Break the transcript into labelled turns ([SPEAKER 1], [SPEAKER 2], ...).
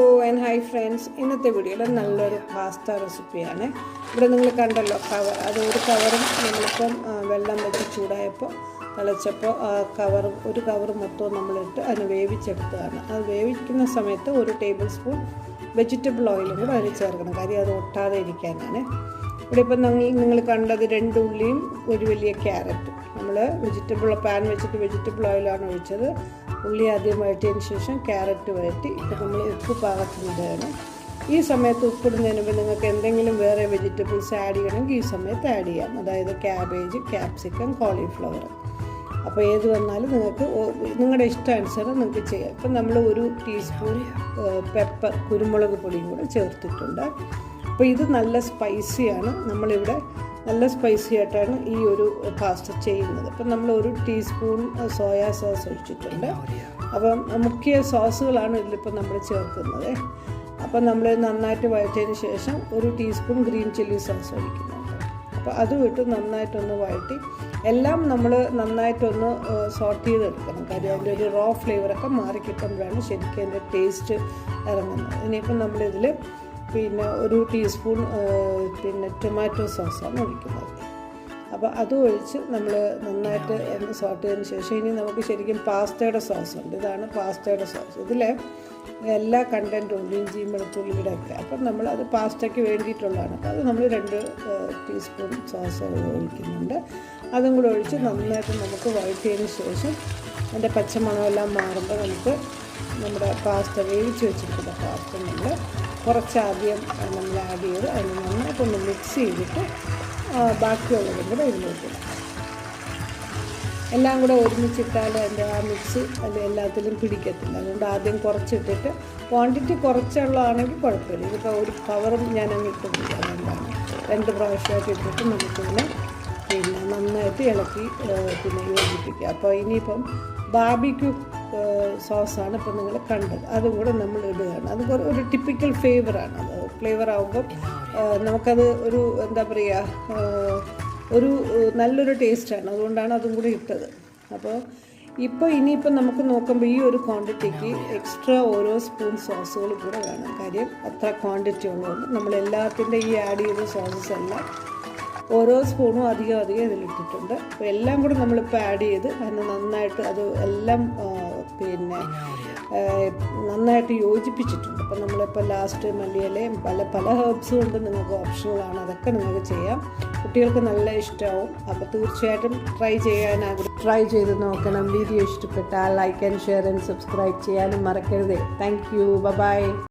[SPEAKER 1] Oh and hi friends ഇന്നത്തെ വീഡിയോയിൽ നല്ലൊരു പാസ്ത റെസിപ്പിയാണ് ഇവിടെ നിങ്ങൾ കണ്ടല്ലോ കവർ അത് ഒരു കവറും നമ്മളിപ്പം വെള്ളം വെച്ച് ചൂടായപ്പോൾ തിളച്ചപ്പോൾ കവർ ഒരു കവർ മൊത്തവും നമ്മളിട്ട് അതിന് വേവിച്ചെടുത്തതാണ്. അത് വേവിക്കുന്ന സമയത്ത് ഒരു ടേബിൾ സ്പൂൺ വെജിറ്റബിൾ ഓയിലും കൂടെ അതിൽ ചേർക്കണം. കാര്യം അത് ഒട്ടാതെ ഇരിക്കാനാണ്. ഇവിടെ ഇപ്പം നിങ്ങൾ നിങ്ങൾ കണ്ടത് രണ്ട് ഉള്ളിയും ഒരു വലിയ ക്യാരറ്റ് നമ്മൾ വെജിറ്റബിൾ പാൻ വെച്ചിട്ട് വെജിറ്റബിൾ ഓയിലാണ് ഒഴിച്ചത്. ഉള്ളി ആദ്യം വഴറ്റിയതിന് ശേഷം ക്യാരറ്റ് വഴറ്റി ഇപ്പം നമ്മൾ ഉപ്പ് പാകത്തിനിടുകയാണ്. ഈ സമയത്ത് ഉപ്പിടുന്നതിന് മുമ്പ് നിങ്ങൾക്ക് എന്തെങ്കിലും വേറെ വെജിറ്റബിൾസ് ആഡ് ചെയ്യണമെങ്കിൽ ഈ സമയത്ത് ആഡ് ചെയ്യാം. അതായത് ക്യാബേജ് ക്യാപ്സിക്കം കോളിഫ്ലവർ അപ്പോൾ ഏത് വന്നാലും നിങ്ങൾക്ക് നിങ്ങളുടെ ഇഷ്ടാനുസരണം നിങ്ങൾക്ക് ചെയ്യാം. ഇപ്പം നമ്മൾ ഒരു ടീസ്പൂൺ പെപ്പർ കുരുമുളക് പൊടിയും കൂടെ ചേർത്തിട്ടുണ്ട്. അപ്പോൾ ഇത് നല്ല സ്പൈസിയാണ് നമ്മളിവിടെ നല്ല സ്പൈസി ആയിട്ടാണ് ഈ ഒരു പാസ്ത ചെയ്യുന്നത്. അപ്പം നമ്മൾ ഒരു ടീസ്പൂൺ സോയാ സോസ് ഒഴിച്ചിട്ടുണ്ട്. അപ്പം മുഖ്യ സോസുകളാണ് ഇതിലിപ്പോൾ നമ്മൾ ചേർക്കുന്നത്. അപ്പം നമ്മൾ നന്നായിട്ട് വഴറ്റിയതിന് ശേഷം ഒരു ടീസ്പൂൺ ഗ്രീൻ ചില്ലി സോസ് ഒഴിക്കുന്നുണ്ട്. അപ്പോൾ അതും ഇട്ട് നന്നായിട്ടൊന്ന് വഴറ്റി എല്ലാം നമ്മൾ നന്നായിട്ടൊന്ന് സോർട്ട് ചെയ്തെടുക്കണം. കാര്യം അതിന്റെ ഒരു റോ ഫ്ലേവറൊക്കെ മാറിക്കിട്ടുമ്പോഴാണ് ശരിക്കും അതിന്റെ ടേസ്റ്റ് ഇറങ്ങുന്നത്. ഇനിയിപ്പം നമ്മളിതിൽ പിന്നെ ഒരു ടീസ്പൂൺ പിന്നെ ടൊമാറ്റോ സോസാണ് ഒഴിക്കുന്നത്. അപ്പോൾ അതും ഒഴിച്ച് നമ്മൾ നന്നായിട്ട് ഒന്ന് സോട്ട് ചെയ്തതിന് ശേഷം ഇനി നമുക്ക് ശരിക്കും പാസ്തയുടെ സോസ് ഉണ്ട്. ഇതാണ് പാസ്തയുടെ സോസ് ഇതിൽ എല്ലാ കണ്ടന്റും ഉണ്ട്. ഇഞ്ചിയും വെളുത്തുള്ളിയുടെ ഒക്കെ. അപ്പം നമ്മൾ അത് പാസ്തയ്ക്ക് വേണ്ടിയിട്ടുള്ളതാണ്. അപ്പോൾ അത് നമ്മൾ രണ്ട് ടീസ്പൂൺ സോസ് ഒഴിക്കുന്നുണ്ട്. അതും കൂടെ ഒഴിച്ച് നന്നായിട്ട് നമുക്ക് വഴറ്റിയതിന് ശേഷം അതിന്റെ പച്ചമണമെല്ലാം മാറുമ്പോൾ നമുക്ക് നമ്മുടെ പാസ്ത വേവിച്ച് വെച്ചിരിക്കുന്ന പാസ്ത നമ്മൾ കുറച്ചാദ്യം നമ്മൾ ആഡ് ചെയ്ത് അതിന് നന്നായിട്ടൊന്ന് മിക്സ് ചെയ്തിട്ട് ബാക്കിയുള്ളതും കൂടെ ഇതിലോട്ട് വെക്കും എല്ലാം കൂടെ ഒരുമിച്ചിട്ടാൽ അതിന്റെ ആ മിക്സ് അത് എല്ലാത്തിലും പിടിക്കത്തില്ല. അതുകൊണ്ട് ആദ്യം കുറച്ചിട്ടിട്ട് ക്വാണ്ടിറ്റി കുറച്ചുള്ളതാണെങ്കിൽ കുഴപ്പമില്ല. ഇതിപ്പോൾ ഒരു കവറും ഞാൻ അങ്ങ് ഇട്ടിട്ടില്ല രണ്ട് പ്രാവശ്യമായിട്ട് ഇട്ടിട്ട് നമുക്കിതിനെ പിന്നെ നന്നായിട്ട് ഇളക്കി പിന്നെ യോജിപ്പിക്കുക അപ്പോൾ ഇനിയിപ്പം ബാബിക്യു സോസാണ് ഇപ്പം നിങ്ങൾ കണ്ടത്. അതും കൂടെ നമ്മൾ ഇടുകയാണ്. അത് ഒരു ടിപ്പിക്കൽ ഫ്ലേവറാണ് അത്. ഫ്ലേവർ ആകുമ്പോൾ നമുക്കത് ഒരു എന്താ പറയുക ഒരു നല്ലൊരു ടേസ്റ്റാണ് അതുകൊണ്ടാണ് അതും കൂടി ഇട്ടത്. അപ്പോൾ ഇപ്പോൾ ഇനിയിപ്പോൾ നമുക്ക് നോക്കുമ്പോൾ ഈ ഒരു ക്വാണ്ടിറ്റിക്ക് എക്സ്ട്രാ ഓരോ സ്പൂൺ സോസുകൾ കൂടെ വേണം. കാര്യം അത്ര ക്വാണ്ടിറ്റി ഉള്ളതുകൊണ്ട് നമ്മൾ എല്ലാത്തിന്റെ ഈ ആഡ് ചെയ്ത സോസസ് എല്ലാം ഓരോ സ്പൂണും അധികം അധികം ഇതിലിട്ടിട്ടുണ്ട്. അപ്പോൾ എല്ലാം കൂടെ നമ്മളിപ്പോൾ ആഡ് ചെയ്ത് അതിന് നന്നായിട്ട് അത് എല്ലാം പിന്നെ നന്നായിട്ട് യോജിപ്പിച്ചിട്ടുണ്ട്. അപ്പോൾ നമ്മളിപ്പോൾ ലാസ്റ്റ് മല്ലിയിലയും പല പല ഹെർബ്സും ഉണ്ട് നിങ്ങൾക്ക് ഓപ്ഷണലാണ് അതൊക്കെ നിങ്ങൾക്ക് ചെയ്യാം. കുട്ടികൾക്ക് നല്ല ഇഷ്ടമാവും അപ്പോൾ തീർച്ചയായിട്ടും ട്രൈ ചെയ്യാൻ ആഗ്രഹം ട്രൈ ചെയ്ത് നോക്കണം. വീഡിയോ ഇഷ്ടപ്പെട്ടാൽ like and share and subscribe ചെയ്യാനും മറക്കരുതേ. Thank you by